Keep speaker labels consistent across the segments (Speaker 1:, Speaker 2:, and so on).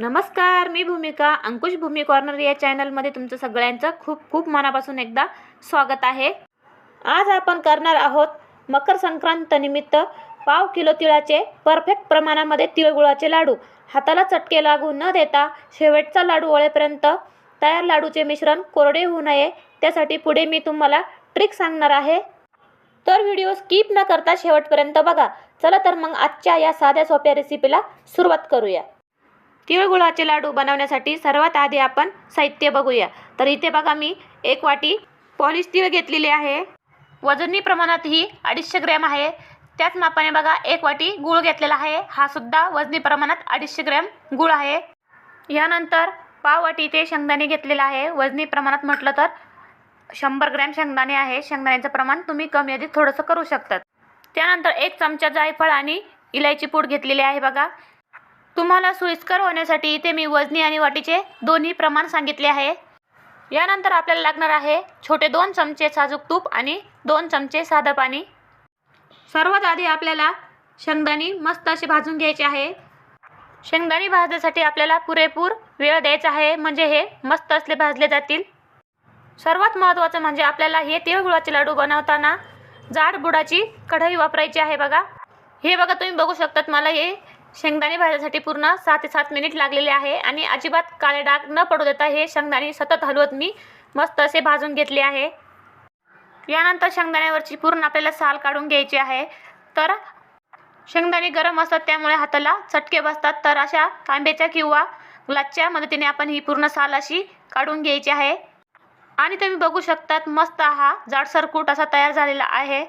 Speaker 1: नमस्कार मी भूमिका अंकुश भूमी कॉर्नर या चॅनलमध्ये तुमचं सगळ्यांचं खूप खूप मनापासून एकदा स्वागत आहे. आज आपण करणार आहोत मकर संक्रांत निमित्त पाव किलो तिळाचे परफेक्ट प्रमाणामध्ये तिळगुळाचे लाडू. हाताला चटके लागू न देता शेवटचा लाडू वळेपर्यंत तयार लाडूचे मिश्रण कोरडे होऊ नये. त्यासाठी पुढे मी तुम्हाला ट्रिक सांगणार आहे. तर व्हिडिओ स्किप न करता शेवटपर्यंत बघा. चला तर मग आजच्या या साध्या सोप्या रेसिपीला सुरुवात करूया. तिळगुळाचे लाडू बनवण्यासाठी सर्वात आधी आपण साहित्य बघूया. तर इथे बघा मी एक वाटी पॉलिश तीळ घेतलेली आहे. वजनी प्रमाणात ही अडीचशे ग्रॅम आहे. त्याच मापाने बघा एक वाटी गूळ घेतलेला आहे. हा सुद्धा वजनी प्रमाणात अडीचशे ग्रॅम गूळ आहे. यानंतर पाव वाटी इथे शेंगदाणे घेतलेला आहे. वजनी प्रमाणात म्हटलं तर शंभर ग्रॅम शेंगदाणे आहे. शेंगदाण्याचं प्रमाण तुम्ही कमी अधिक थोडंसं करू शकतात. त्यानंतर एक चमचा जायफळ आणि इलायची पूड घेतलेली आहे बघा. तुम्हाला सोयीस्कर होण्यासाठी इथे मी वजनी आणि वाटीचे दोन्ही प्रमाण सांगितले आहे. यानंतर आपल्याला लागणार आहे छोटे दोन चमचे साजूक तूप आणि दोन चमचे साधं पाणी. सर्वात आधी आपल्याला शेंगदाणी मस्त असे भाजून घ्यायचे आहे. शेंगदाणी भाजण्यासाठी आपल्याला पुरेपूर वेळ द्यायचा आहे म्हणजे हे मस्त असले भाजले जातील. सर्वात महत्त्वाचं म्हणजे आपल्याला हे तिळगुळाचे लाडू बनवताना जाड बुडाची कढई वापरायची आहे बघा. हे बघा तुम्ही बघू शकतात मला हे शेंगदाणे भाजण्यासाठी पूर्ण सहा ते सात मिनिट लागलेले आहे आणि अजिबात काळे डाग न पडू देता हे शेंगदाणे सतत हलवत मी मस्त असे भाजून घेतले आहे. यानंतर शेंगदाण्यावरची पूर्ण आपल्याला साल काढून घ्यायची आहे. तर शेंगदाणे गरम असतात त्यामुळे हाताला चटके बसतात. तर अशा तांब्याच्या किंवा ग्लासच्या मदतीने आपण ही पूर्ण साल अशी काढून घ्यायची आहे. आणि तुम्ही बघू शकतात मस्त हा जाडसर कूट असा तयार झालेला आहे.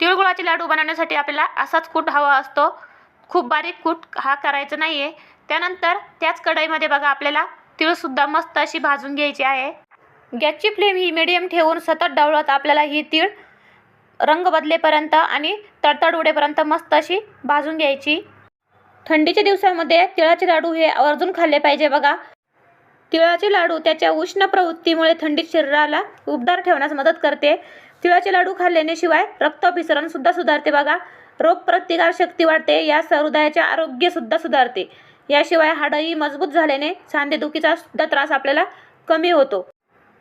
Speaker 1: तिळगुळाचे लाडू बनवण्यासाठी आपल्याला असाच कूट हवा असतो. खूप बारीक कूट हा करायचा नाही आहे त्यानंतर त्याच कढईमध्ये बघा आपल्याला तिळसुद्धा मस्त अशी भाजून घ्यायची आहे. गॅसची फ्लेम ही मिडियम ठेवून सतत डावळत आपल्याला ही तीळ रंग बदलेपर्यंत आणि तडतड उडेपर्यंत मस्त अशी भाजून घ्यायची. थंडीच्या दिवसामध्ये तिळाचे लाडू हे आवर्जून खाल्ले पाहिजे बघा. तिळाचे लाडू त्याच्या उष्ण प्रवृत्तीमुळे थंडीत शरीराला उबदार ठेवण्यास मदत करते. तिळाचे लाडू खाल्ल्याने शिवाय रक्ताभिसरण सुद्धा सुधारते बघा. रोगप्रतिकार शक्ती वाढते या हृदयाचे आरोग्य सुद्धा सुधारते. याशिवाय हाडंही मजबूत झाल्याने सांधेदुखीचा सुद्धा त्रास आपल्याला कमी होतो.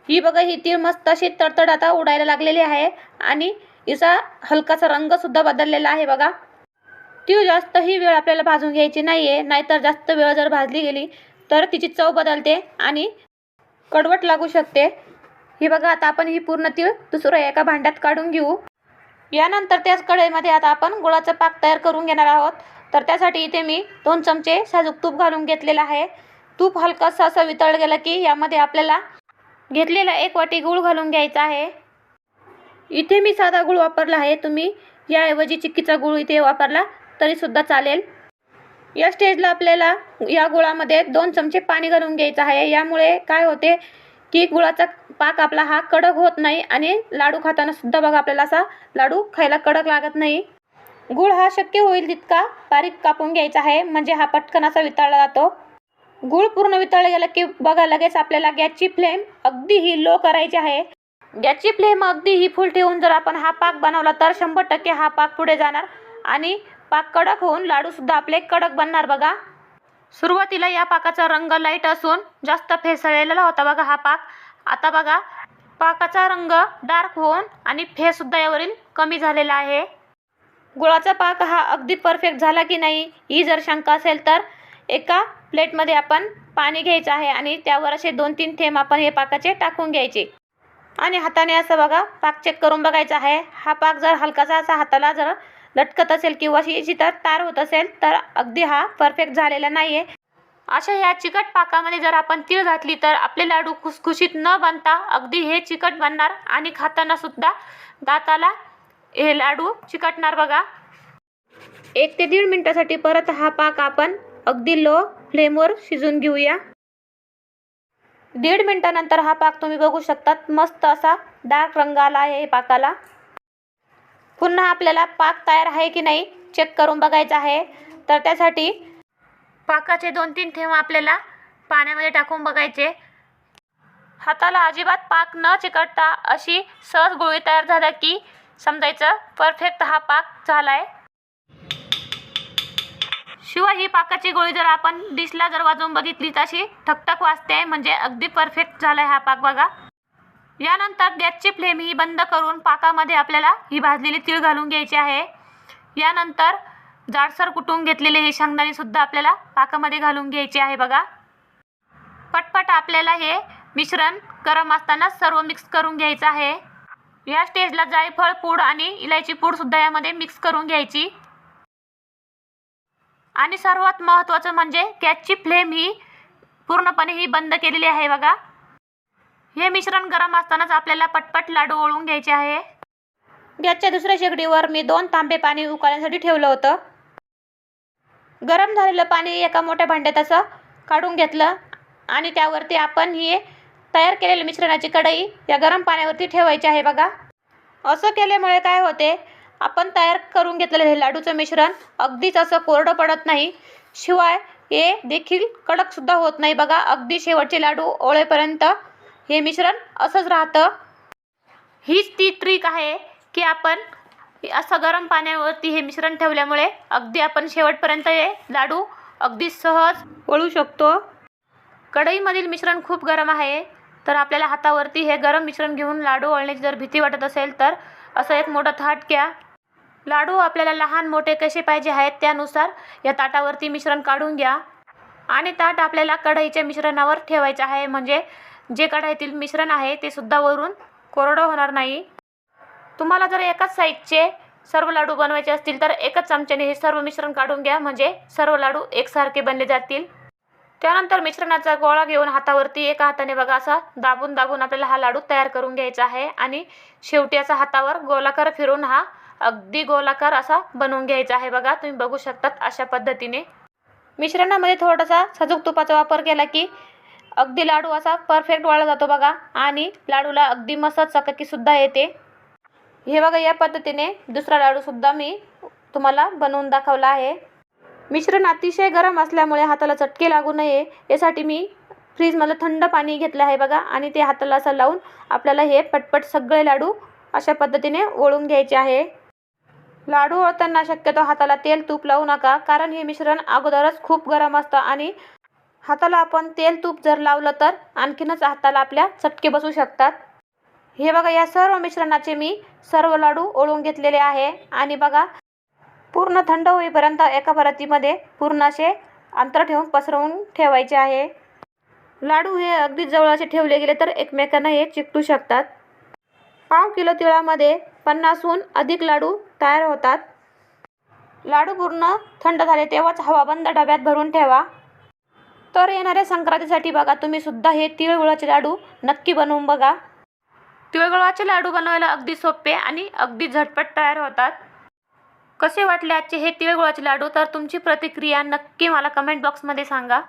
Speaker 1: ही बघा ही तीळ मस्त अशी तडतड आता उडायला लागलेली आहे आणि हिचा हलकासा रंग सुद्धा बदललेला आहे बघा. तीळ जास्तही वेळ आपल्याला भाजून घ्यायची नाही आहे नाहीतर जास्त वेळ जर भाजली गेली तर तिची चव बदलते आणि कडवट लागू शकते. ही बघा आता आपण ही पूर्ण तीळ दुसरं एका भांड्यात काढून घेऊ. यानंतर त्याच कढईमध्ये आता आपण गुळाचा पाक तयार करून घेणार आहोत. तर त्यासाठी इथे मी दोन चमचे साजूक तूप घालून घेतलेलं आहे. तूप हलकासा असं वितळलं गेलं की यामध्ये आपल्याला घेतलेला एक वाटी गूळ घालून घ्यायचा आहे. इथे मी साधा गूळ वापरला आहे. तुम्ही याऐवजी चिक्कीचा गूळ इथे वापरला तरीसुद्धा चालेल. या स्टेजला आपल्याला या गुळामध्ये दोन चमचे पाणी घालून घ्यायचं आहे. यामुळे काय होते की गुळाचा पाक आपला हा कडक होत नाही आणि लाडू खाताना सुद्धा बघा आपल्याला असा लाडू खायला कडक लागत नाही. गुळ हा शक्य होईल तितका बारीक कापून घ्यायचा आहे म्हणजे हा पटकन असा वितळला जातो. गुळ पूर्ण वितळला गेला की बघा लगेच आपल्याला गॅसची फ्लेम अगदी ही लो करायची आहे. गॅसची फ्लेम अगदी ही फुल ठेवून जर आपण हा पाक बनवला तर शंभर टक्के हा पाक पुढे जाणार आणि पाक कडक होऊन लाडूसुद्धा आपले कडक बनणार बघा. सुरुवातीला या पाकाचा रंग लाइट असून जास्त फेसळलेला होता बघा हा पाक. आता बघा पाकाचा रंग डार्क होऊन आणि फेससुद्धा यावरील कमी झालेला आहे. गुळाचा पाक हा अगदी परफेक्ट झाला की नाही ही जर शंका असेल तर एका प्लेटमध्ये आपण पाणी घ्यायचं आहे आणि त्यावर असे दोन तीन थेंब आपण हे पाकाचे टाकून घ्यायचे. आणि हाताने असं बघा पाक चेक करून बघायचा आहे. हा पाक जर हलकासा असा हाताला जर लटकत असेल किंवा अशी तर तार होत असेल तर अगदी हा परफेक्ट झालेला नाही आहे अशा ह्या चिकट पाकामध्ये जर आपण तीळ घातली तर आपले लाडू खुसखुशीत न बनता अगदी हे चिकट बनणार आणि खाताना सुद्धा दाताला हे लाडू चिकटणार बघा. एक ते दीड मिनटासाठी परत हा पाक आपण अगदी लो फ्लेमवर शिजून घेऊया. दीड मिनटानंतर हा पाक तुम्ही बघू शकतात मस्त असा डार्क रंग आला आहे हे पाकाला. पुन्हा आपल्याला पाक तयार आहे की नाही चेक करून बघायचा आहे. तर त्यासाठी पाकाचे दोन तीन थेंब आपल्याला. पाण्यामध्ये टाकून बघायचे. हाताला अजिबात पाक न चिकटता अशी सहज गोळी तयार झाल्या की समजायचं परफेक्ट हा पाक झाला आहे शिवाय ही पाकाची गोळी जर आपण डिशला जर वाजवून बघितली तर अशी ठकठक वाजते म्हणजे अगदी परफेक्ट झाला हा पाक बघा. यानंतर गॅसची फ्लेम ही बंद करून पाकामध्ये आपल्याला ही भाजलेली तीळ घालून घ्यायची आहे. यानंतर जाडसर कुटून घेतलेले हे शेंगदाणे सुद्धा आपल्याला पाकामध्ये घालून घ्यायचे आहे बघा. पटपट आपल्याला हे मिश्रण गरम असताना सर्व मिक्स करून घ्यायचं आहे. या स्टेजला जायफळ पूड आणि इलायची पूड सुद्धा यामध्ये मिक्स करून घ्यायची. आणि सर्वात महत्त्वाचं म्हणजे गॅसची फ्लेम ही पूर्णपणे ही बंद केलेली आहे बघा. हे मिश्रण गरम असतानाच आपल्याला पटपट लाडू ओळून घ्यायचे आहे. गॅसच्या दुसऱ्या शेगडीवर मी दोन तांबे पाणी उकळण्यासाठी ठेवलं होतं. गरम झालेलं पाणी एका मोठ्या भांड्यात असं काढून घेतलं आणि त्यावरती आपण ही तयार केलेली मिश्रणाची कढई या गरम पाण्यावरती ठेवायची आहे बघा. असं केल्यामुळे काय होते आपण तयार करून घेतलेलं हे लाडूचं मिश्रण अगदीच असं कोरडं पडत नाही. शिवाय हे देखील कडकसुद्धा होत नाही बघा. अगदी शेवटचे लाडू ओळेपर्यंत हे मिश्रण असंच राहतं. हीच ती ट्रिक आहे की आपण असं गरम पाण्यावरती हे मिश्रण ठेवल्यामुळे अगदी आपण शेवटपर्यंत हे लाडू अगदी सहज वळू शकतो. कढईमधील मिश्रण खूप गरम आहे. तर आपल्याला हातावरती हे गरम मिश्रण घेऊन लाडू वळण्याची जर भीती वाटत असेल तर असं एक मोठा थाट घ्या. लाडू आपल्याला लहान मोठे कसे पाहिजे आहेत त्यानुसार या ताटावरती मिश्रण काढून घ्या. आणि ताट आपल्याला कढईच्या मिश्रणावर ठेवायचं आहे. म्हणजे जे कढईतील मिश्रण आहे ते सुद्धा वरून कोरडं होणार नाही. तुम्हाला जर एकाच साईजचे सर्व लाडू बनवायचे असतील तर एकच चमच्याने हे सर्व मिश्रण काढून घ्या. म्हणजे सर्व लाडू एकसारखे बनले जातील. त्यानंतर मिश्रणाचा गोळा घेऊन हातावरती एका हाताने बघा असा दाबून दाबून आपल्याला हा लाडू तयार करून घ्यायचा आहे. आणि शेवटी असा हातावर गोलाकार फिरून हा अगदी गोलाकार असा बनवून घ्यायचा आहे बघा. तुम्ही बघू शकतात अशा पद्धतीने. मिश्रणामध्ये थोडासा सजूक तुपाचा वापर केला की अगदी लाडू असा परफेक्ट वाळला जातो बघा. आणि लाडूला अगदी मस्त चकाकीसुद्धा येते. हे बघा या पद्धतीने दुसरा लाडूसुद्धा मी तुम्हाला बनवून दाखवला आहे. मिश्रण अतिशय गरम असल्यामुळे हाताला चटके लागू नये. यासाठी मी फ्रीजमधलं थंड पाणी घेतलं आहे बघा आणि ते हाताला असं लावून आपल्याला हे पटपट सगळे लाडू अशा पद्धतीने ओळून घ्यायचे आहे. लाडू ओळताना शक्यतो हाताला तेल तूप लावू नका कारण हे मिश्रण अगोदरच खूप गरम असतं आणि हाताला आपण तेल तूप जर लावलं तर आणखीनच हाताला आपल्या चटके बसू शकतात. हे बघा या सर्व मिश्रणाचे मी सर्व लाडू ओळून घेतलेले आहे. आणि बघा पूर्ण थंड होईपर्यंत एका परतीमध्ये पूर्ण असे अंतर ठेवून पसरवून ठेवायचे आहे. लाडू हे अगदी जवळ असे ठेवले गेले तर एकमेकांना हे चिकटू शकतात. पाव किलो तिळामध्ये पन्नासहून अधिक लाडू तयार होतात. लाडू पूर्ण थंड झाले तेव्हाच हवाबंद डब्यात भरून ठेवा. तर येणाऱ्या संक्रांतीसाठी बघा तुम्ही सुद्धा हे तिळगुळाचे लाडू नक्की बनवून बघा. तिळगुळाचे लाडू बनवायला अगदी सोपे आणि अगदी झटपट तयार होतात. कसे वाटले आजचे हे तिळगुळाचे लाडू? तर तुमची प्रतिक्रिया नक्की मला कमेंट बॉक्समध्ये सांगा.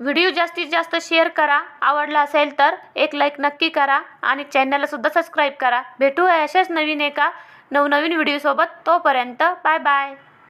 Speaker 1: व्हिडिओ जास्तीत जास्त शेअर करा. आवडला असेल तर एक लाईक नक्की करा आणि चॅनललासुद्धा सबस्क्राईब करा. भेटू अशाच नवीन एका नवनवीन व्हिडिओसोबत तोपर्यंत बाय बाय